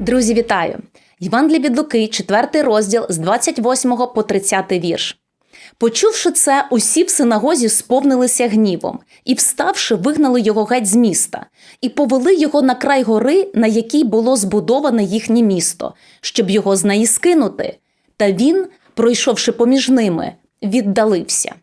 Друзі, вітаю! Євангеліє від Луки, 4 розділ з 28 по 30 вірш. Почувши це, усі в синагозі сповнилися гнівом, і, вставши, вигнали його геть з міста, і повели його на край гори, на якій було збудоване їхнє місто, щоб його з неї скинути. Та він, пройшовши поміж ними, віддалився.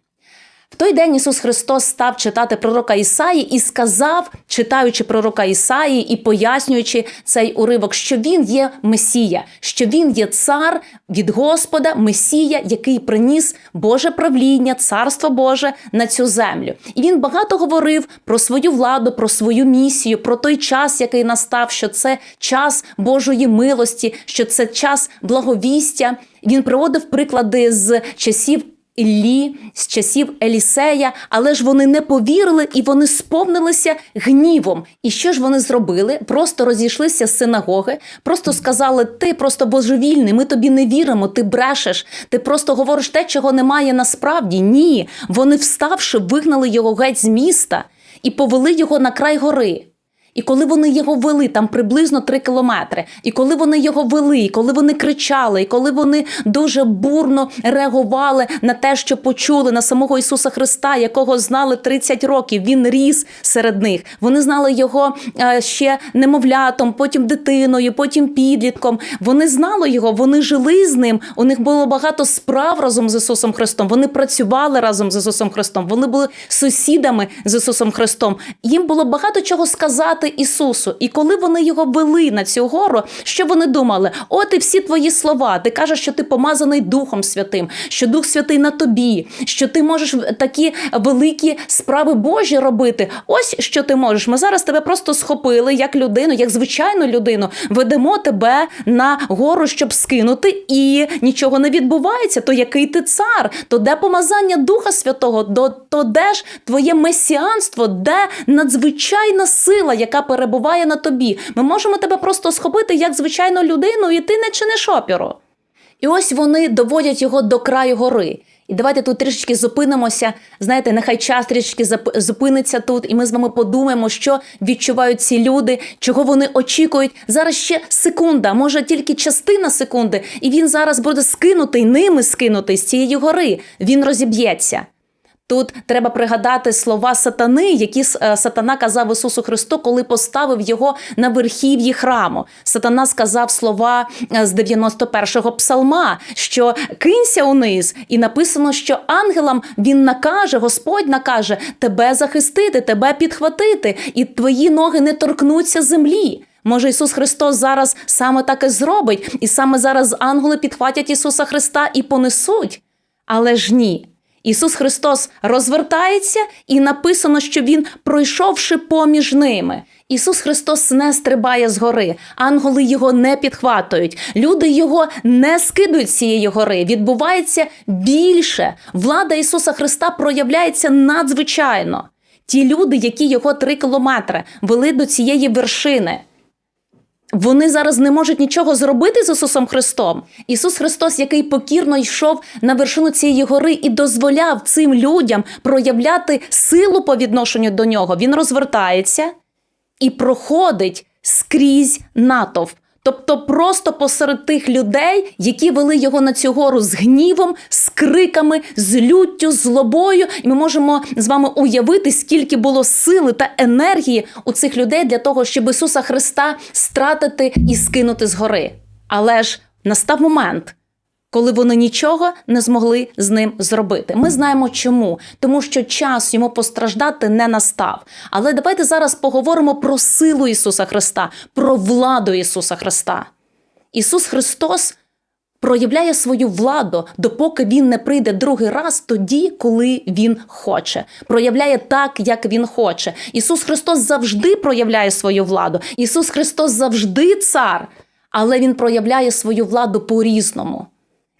В той день Ісус Христос став читати пророка Ісаї і сказав, читаючи пророка Ісаї і пояснюючи цей уривок, що він є Месія, що він є цар від Господа, Месія, який приніс Боже правління, царство Боже на цю землю. І він багато говорив про свою владу, про свою місію, про той час, який настав, що це час Божої милості, що це час благовістя. Він приводив приклади з часів. Іллі з часів Елісея, але ж вони не повірили і вони сповнилися гнівом. І що ж вони зробили? Просто розійшлися з синагоги, просто сказали: ти просто божевільний, ми тобі не віримо, ти брешеш, ти просто говориш те, чого немає насправді. Ні. Вони, вставши, вигнали його геть з міста і повели його на край гори. І коли вони його вели, там приблизно три кілометри, і коли вони його вели, і коли вони кричали, і коли вони дуже бурно реагували на те, що почули на самого Ісуса Христа, якого знали 30 років, він ріс серед них. Вони знали його е, ще немовлятом, потім дитиною, потім підлітком. Вони знали його, вони жили з ним. У них було багато справ разом з Ісусом Христом. Вони працювали разом з Ісусом Христом. Вони були сусідами з Ісусом Христом. Їм було багато чого сказати Ісусу. І коли вони його вели на цю гору, що вони думали? От і всі твої слова. Ти кажеш, що ти помазаний Духом Святим, що Дух Святий на тобі, що ти можеш такі великі справи Божі робити. Ось що ти можеш. Ми зараз тебе просто схопили як людину, як звичайну людину. Ведемо тебе на гору, щоб скинути, і нічого не відбувається. То який ти цар? То де помазання Духа Святого? То, то де ж твоє месіанство, де надзвичайна сила, яка перебуває на тобі? Ми можемо тебе просто схопити як звичайну людину, і ти не чиниш опіру. І ось вони доводять його до краю гори. І давайте тут трішечки зупинимося. Знаєте, нехай час трішечки зупиниться тут, і ми з вами подумаємо, що відчувають ці люди, чого вони очікують. Зараз ще секунда, може тільки частина секунди, і він зараз буде скинутий, ними скинутий з цієї гори. Він розіб'ється. Тут треба пригадати слова сатани, які е, сатана казав Ісусу Христу, коли поставив його на верхів'ї храму. Сатана сказав слова е, з 91-го псалма, що кинься униз, і написано, що ангелам він накаже, Господь накаже тебе захистити, тебе підхватити, і твої ноги не торкнуться землі. Може, Ісус Христос зараз саме так і зробить, і саме зараз ангели підхватять Ісуса Христа і понесуть. Але ж ні. Ісус Христос розвертається, і написано, що Він, пройшовши поміж ними. Ісус Христос не стрибає з гори, ангели його не підхватують, люди його не скидують з цієї гори. Відбувається більше. Влада Ісуса Христа проявляється надзвичайно. Ті люди, які його три кілометри вели до цієї вершини. Вони зараз не можуть нічого зробити з Ісусом Христом. Ісус Христос, який покірно йшов на вершину цієї гори і дозволяв цим людям проявляти силу по відношенню до нього, він розвертається і проходить скрізь натовп. Тобто просто посеред тих людей, які вели його на цю гору з гнівом, з криками, з люттю, злобою. І ми можемо з вами уявити, скільки було сили та енергії у цих людей для того, щоб Ісуса Христа стратити і скинути з гори. Але ж настав момент. Коли вони нічого не змогли з ним зробити. Ми знаємо чому, тому що час йому постраждати не настав. Але давайте зараз поговоримо про силу Ісуса Христа, про владу Ісуса Христа. Ісус Христос проявляє свою владу, допоки він не прийде другий раз, тоді, коли він хоче. Проявляє так, як він хоче. Ісус Христос завжди проявляє свою владу. Ісус Христос завжди цар, але Він проявляє свою владу по-різному.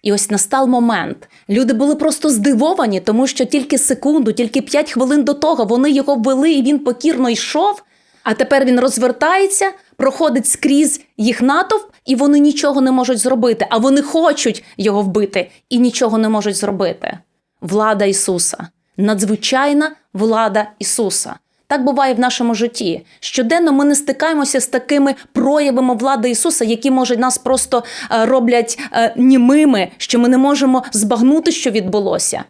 І ось настав момент. Люди були просто здивовані, тому що тільки секунду, тільки п'ять хвилин до того вони його вели, і він покірно йшов. А тепер він розвертається, проходить скрізь їх натовп, і вони нічого не можуть зробити. А вони хочуть його вбити і нічого не можуть зробити. Влада Ісуса, надзвичайна влада Ісуса. Так буває в нашому житті. Щоденно ми не стикаємося з такими проявами влади Ісуса, які може нас просто е, роблять е, німими, що ми не можемо збагнути, що відбулося.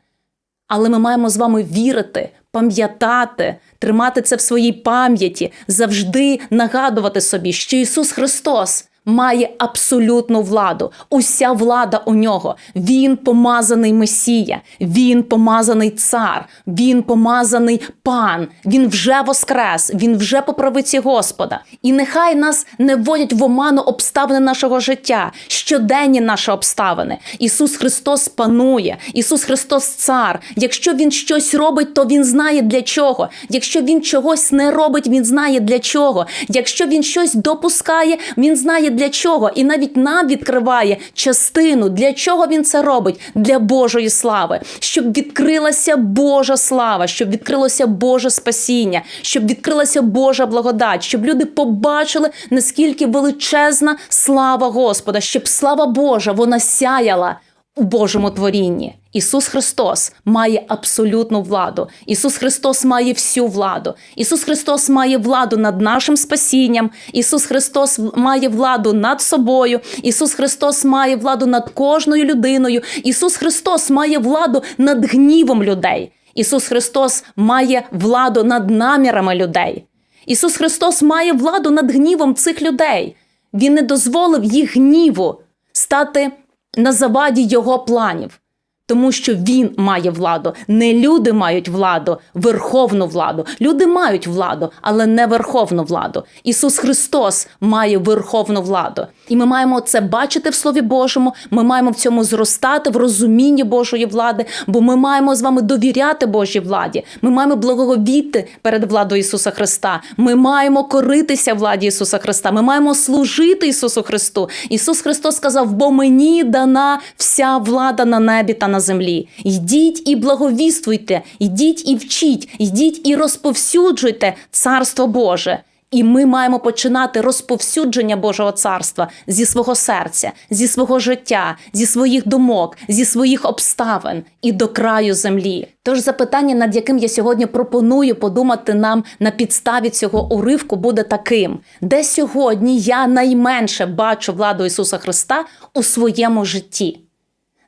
Але ми маємо з вами вірити, пам'ятати, тримати це в своїй пам'яті, завжди нагадувати собі, що Ісус Христос має абсолютну владу. Уся влада у нього. Він помазаний Месія, він помазаний цар, він помазаний пан. Він вже воскрес, він вже по правиці Господа. І нехай нас не вводять в оману обставини нашого життя, щоденні наші обставини. Ісус Христос панує, Ісус Христос цар. Якщо Він щось робить, то Він знає для чого. Якщо Він чогось не робить, Він знає для чого. Якщо Він щось допускає, Він знає для чого. І навіть нам відкриває частину, для чого Він це робить? Для Божої слави, щоб відкрилася Божа слава, щоб відкрилося Боже спасіння, щоб відкрилася Божа благодать, щоб люди побачили, наскільки величезна слава Господа, щоб слава Божа вона сяяла у Божому творінні. Ісус Христос має абсолютну владу. Ісус Христос має всю владу. Ісус Христос має владу над нашим спасінням. Ісус Христос має владу над собою. Ісус Христос має владу над кожною людиною. Ісус Христос має владу над гнівом людей. Ісус Христос має владу над намірами людей. Ісус Христос має владу над гнівом цих людей. Він не дозволив їх гніву стати на заваді його планів. Тому що він має владу. Не люди мають владу, верховну владу. Люди мають владу, але не верховну владу. Ісус Христос має верховну владу. І ми маємо це бачити в Слові Божому. Ми маємо в цьому зростати в розумінні Божої влади, бо ми маємо з вами довіряти Божій владі. Ми маємо благовіти перед владою Ісуса Христа. Ми маємо коритися владі Ісуса Христа. Ми маємо служити Ісусу Христу. Ісус Христос сказав: бо мені дана вся влада на небі та на землі. Йдіть і благовіствуйте, йдіть і вчіть, йдіть і розповсюджуйте Царство Боже. І ми маємо починати розповсюдження Божого царства зі свого серця, зі свого життя, зі своїх думок, зі своїх обставин і до краю землі. Тож запитання, над яким я сьогодні пропоную подумати нам на підставі цього уривку, буде таким: де сьогодні я найменше бачу владу Ісуса Христа у своєму житті?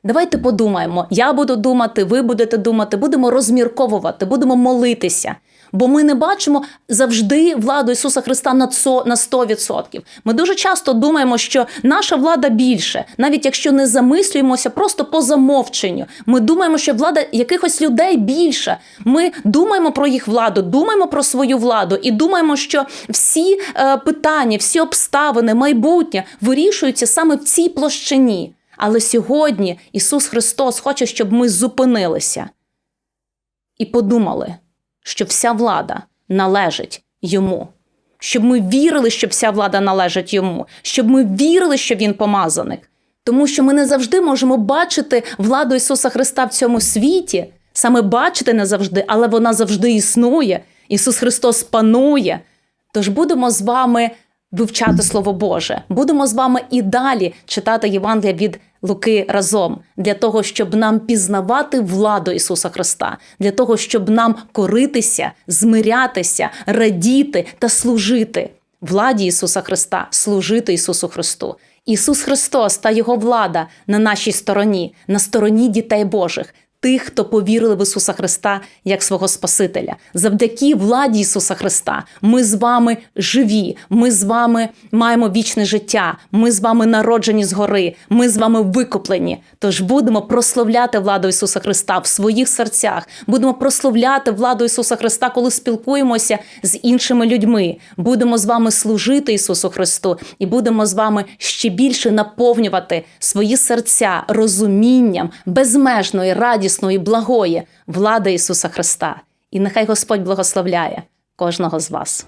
Давайте подумаємо. Я буду думати, ви будете думати, будемо розмірковувати, будемо молитися. Бо ми не бачимо завжди владу Ісуса Христа на 100%. Ми дуже часто думаємо, що наша влада більше, навіть якщо не замислюємося, просто по замовченню. Ми думаємо, що влада якихось людей більша. Ми думаємо про їх владу, думаємо про свою владу і думаємо, що всі е, питання, всі обставини, майбутнє вирішуються саме в цій площині. Але сьогодні Ісус Христос хоче, щоб ми зупинилися і подумали, що вся влада належить йому, щоб ми вірили, що вся влада належить йому, щоб ми вірили, що він помазаник. Тому що ми не завжди можемо бачити владу Ісуса Христа в цьому світі, саме бачити не завжди, але вона завжди існує. Ісус Христос панує. Тож будемо з вами вивчати Слово Боже. Будемо з вами і далі читати Євангелія від Луки разом. Для того, щоб нам пізнавати владу Ісуса Христа, для того, щоб нам коритися, змирятися, радіти та служити. Владі Ісуса Христа, служити Ісусу Христу. Ісус Христос та Його влада на нашій стороні, на стороні дітей Божих тих, хто повірили в Ісуса Христа як свого Спасителя. Завдяки владі Ісуса Христа ми з вами живі, ми з вами маємо вічне життя, ми з вами народжені згори, ми з вами викуплені. Тож будемо прославляти владу Ісуса Христа в своїх серцях, будемо прославляти владу Ісуса Христа, коли спілкуємося з іншими людьми. Будемо з вами служити Ісусу Христу і будемо з вами ще більше наповнювати свої серця розумінням безмежної радісної, благої влади Ісуса Христа. І нехай Господь благословляє кожного з вас.